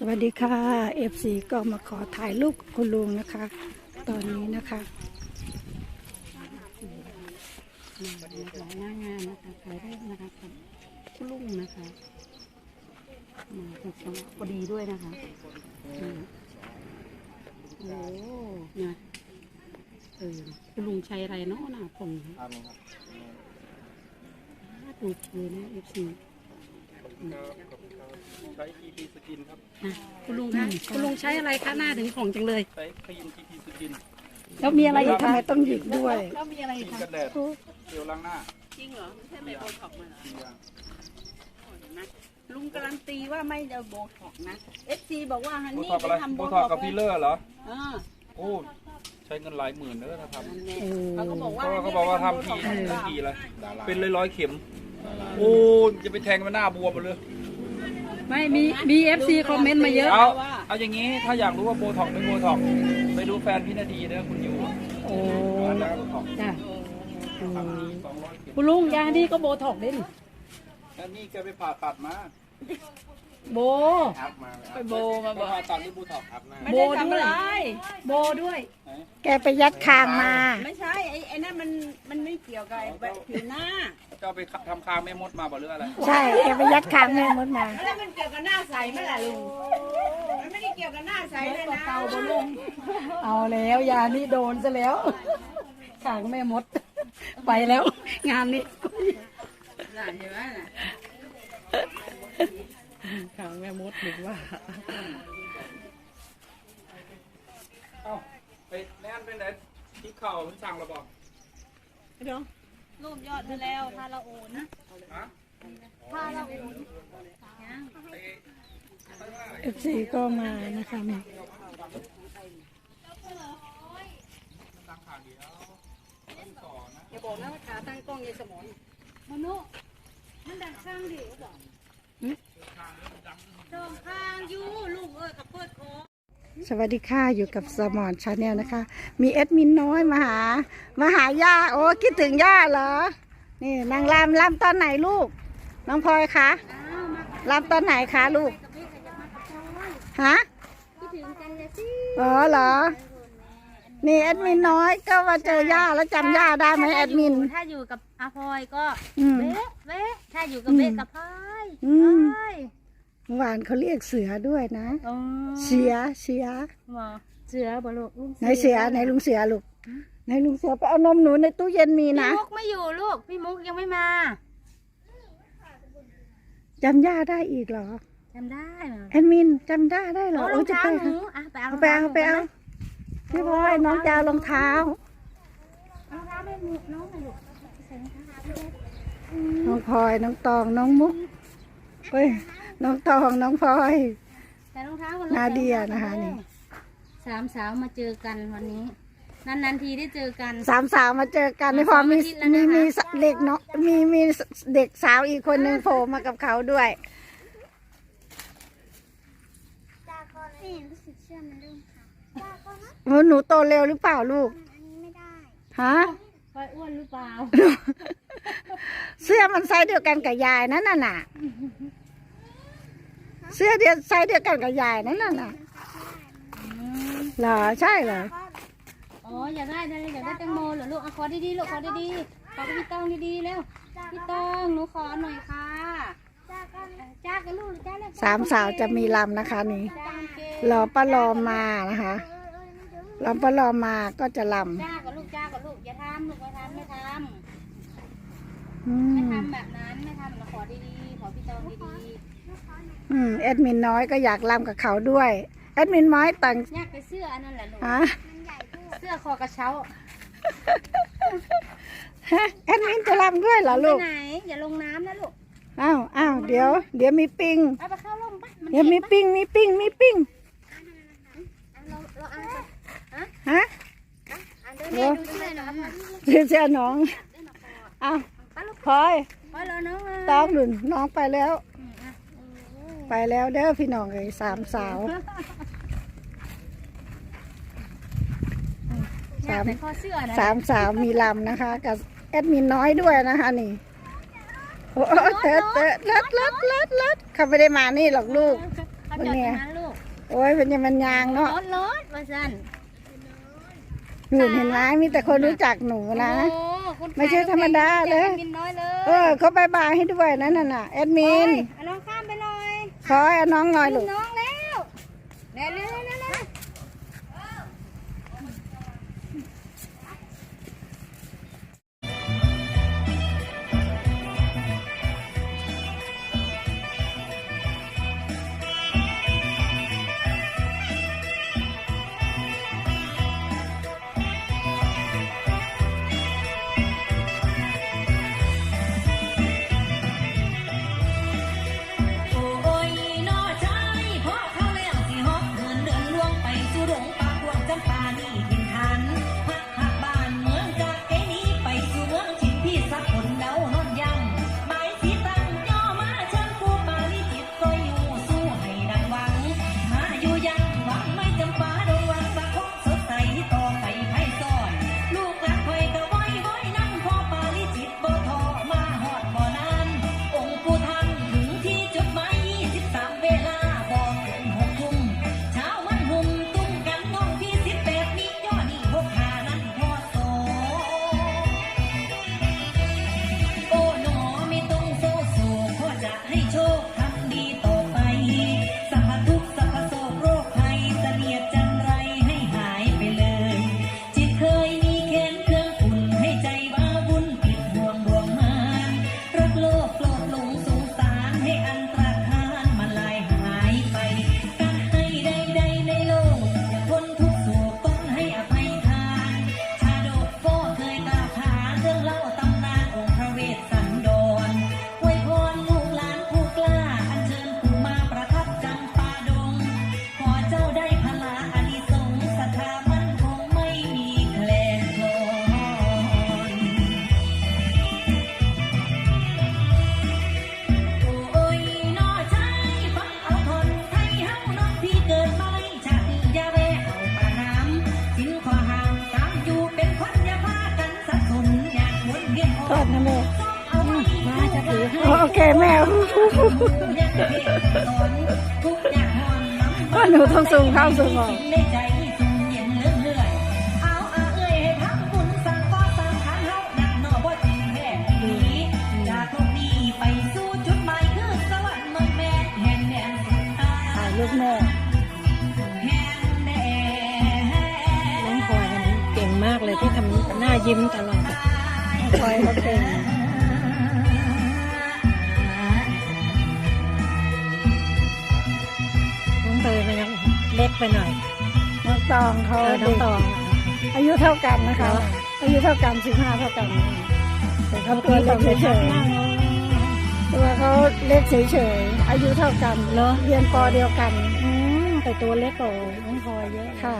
สวัสดีค่ะ FC ก็มาขอถ่ายรูปกับคุณลุงนะคะ ตอนนี้นะคะหลายหน้างานนะคะขายรูปนะคะกับคุณลุงนะคะมาถูกจังหวะพอดีด้วยนะคะอืมโอ้นะเออคุณลุงใช้อะไรเนาะหน้าผมดูเลยนะเอฟซี ใช้ TP สกินครับนะคุณลุงคะคุณลุงใช้อะไรคะหน้าถึงของจังเลย ใช้ครีม TP สกินแล้วมีอะไรอีกทำไมต้องหยิบด้วย แล้วมีอะไรครีมคะกันแดดเจลล้างหน้าจริงเหรอไม่ใช่ไมโบท็อกมาเหรอสี่อย่างนะลุงการันตีว่าไม่ได้โบท็อกนะเอฟซีบอกว่าฮันโบนี่ท็อกไปอะไรทำโบโบท็ท็ออกกกับฟิลเลอร์เหรออ่าโอ้ใช้เงินหลายหมื่นเด้อถ้าทำนั่นแหละโอ้เขาก็บอกเพว่าราะว่าเขาบอกว่าทำทีทีเลยเป็นร้อยร้อยๆเข็ม โอ้จะไปแทงมันหน้าบวมหมดเลย ไม่มีมีเอฟซีคอมเมนต์มาเยอะ เอาว่าเอาอย่างนี้ถ้าอยากรู้ว่าโบท็อกไม่โบท็อกไปดูแฟนพี่นาดีเด้อคุณอยู่โอ้อาจารย์โบท็อกจ้ะทำทีสองร้อยเข็มคุณลุงยานี่ก็โบท็อกเด่นแล้วนี่แกไปผ่าตัดมาโบอัพมาไปโบมาบไปอกผ่าตัดหรือโบท็อกอัพหน้าโบด้วยโบด้วยไหนแกไปยัดคางมา ไม่ใช่ไอ้ไอ้นั่นมันมันไม่ เกี่ยวกับไอ้แบบผิวหน้า เจ้าไปทำคางแม่มดมาบ่หรืออะไรใช่แกไปยัดคางแม่มดมา แล้วมันเกี่ยวกับหน้าใสไหมล่ะลุง มันไม่ได้เกี่ยวกับหน้าใสเลยนะเตาบลุงเอาแล้วยานี่โดนซะแล้วขางแม่มด ไปแล้ว งานนี้น่ะเห็นไหมน่ะขางแม่มดหรือว่าเอ้าไปแน่นไปไหนที่เข่ามันสั่งเราบอก รูปยอดไปแล้วพาราโอนะฮะพาราโอเอฟซีก็มานะคะนี่อย่าบอกนะว่าขาตั้งกล้องยายสมอนมนุษย์มันดังข้างดิบอกตรงข้างอยู่ลุงเอ้ยกับเปิดคอ สวัสดีค่ะอยู่กับสมอนชาแนลนะคะ มีเอดมินน้อยมาหา มาหาย่าโอ้คิดถึงย่าเหรอ นี่นางรำรำตอนไหนลูก น้องพลอยคะรำตอนไหนคะลูกฮะคิดถึงกันเลยสิอ๋อเหรอ นี่แอดมินน้อยก็มาเจอย่าแล้วจำย่าได้ไหมแอดมิน ถ้าอยู่กับอาพลอยก็อืมเบ๊ะเบ๊ะถ้าอยู่กับเบ๊ะกับพลอยอืมพลอย เมื่อวานเขาเรียกเสือด้วยนะ อ๋อเสือเสือหมอเสือบ่ลูกลุงไหนเสือไหนลุงเสือลูกไหนลุงเสือไปเอานมหนูในตู้เย็นมีพี่นะมุกไม่อยู่ลูก พี่มุกยังไม่มาจำย่าได้อีกเหรอจำได้เหรอแอดมินจำได้ได้เหรอโอ้รโอ้องจะเท้าไปหนูอะไปเอาเอาไปเอาไปเอาพี่พลอยน้องจะเอารองเท้า รองเท้าไม่มุกน้องไม่ลูกใส่รองเท้าไปเลยน้องพลอยน้องตองน้องมุกเฮ้ย น้องตองน้องพลอย ใส่รองเท้ากันนาเดียนะคะนี่ สามสาวมาเจอกันวันนี้ นานๆทีได้เจอกัน สามสาวมาเจอกันในพอมีสามอาทิตย์แล้วมีนะคะมีเด็กเนาะมีมีเด็กสาวอีกคนหนึ่งโผล่มากับเขาด้วยไม่รู้สึกเชื่อมันรุ่งค่ะจ้าก็นะโอ้หนูโตเร็วหรือเปล่าลูก อันนี้ไม่ได้ฮะคอยอ้วนหรือเปล่า เสื้อมันไซส์เดียวกันกับยายนั่นน่ะน่ะ เสื้อเดียวไซส์เดียวกันกับยายนั่นน่ะน่ะเหรอใช่เหรออ๋ออยากได้ได้อยากได้แตงโมเหรอลูกเอาขอดีๆลูกขอดีๆขอพี่ต้องดีๆเร็วพี่ต้องหนูขอหน่อยค่ะจ้าก็จ้ากับลูกหรือจ้าเลยสามสาวจะมีลำนะคะนี่จ้าเก่งรอป้ารอมานะคะรอป้ารอมาก็จะลจ้ากับลูกจ้ากับลูกอย่าทำลูกไม่ทำไม่ทำอืำไม่มทำแบบนั้นไม่ทำเราขอดีๆ ขอพี่ต้องดีอืมแอดมินน้อยก็อยากลำกับเขาด้วยแอดมินน้อยต่างๆอยากไปเสื้ออันนั้นแหละลูกฮะเสื้อคอกระเช้าฮะแอดมินจะลำด้วยเหรอไปลูกไหนอย่าลงน้ำนะลูกอ้าวอ้าวเดี๋ยว เดี๋ยวมีปิง เอาไปเข้าร่มปะมันเดี๋ยวมีปิ้งมีปิ้งมีปิ้งเราเราอ่านก่อนฮะอ่านเดินดูเสื้อหน่อยเสื้อเสื้อน้องอ้าวพลอย ต้องหนุนน้องไปแล้ว ไปแล้วเด้อพี่น้องเลยสามสาวสามสามสาวมีลำนะคะ กับแอดมินน้อยด้วยนะคะนี่โอ้เตอะเตะลัดลัดลัดลัดเขาไม่ได้มานี่หรอกลูกวันนี้โอ้ยเป็นยังมันยางเนาะรถรถมาสั่นหนูเห็นไหมมีแต่คนรู้จักหนูนะโอ้ ไม่ใช่ธรรมดาเลยเออเขาบายบายให้ด้วยนั่นน่ะแอดมินน้องข้ามไปหน่อยขอเอาน้องหน่อยลูกอ ว่าหนูต้องสูงเข้าสูงออกลูกแม่น้องพลอยเก่งมากเลยที่ทำหน้ายิ้มตลอดคอยเขาเก่ง ไปหน่อยน้องตองเขาเออน้อายุเท่ากันนะคะ อายุเท่ากันสิบห้าเท่ากันแต่เขาตัวเล็กเฉยตัวเขาเล็กเฉยๆอายุเท่ากันเรียนปอเดียวกันแต่ตัวเล็กกว่าน้องพอยเยอะค่ะ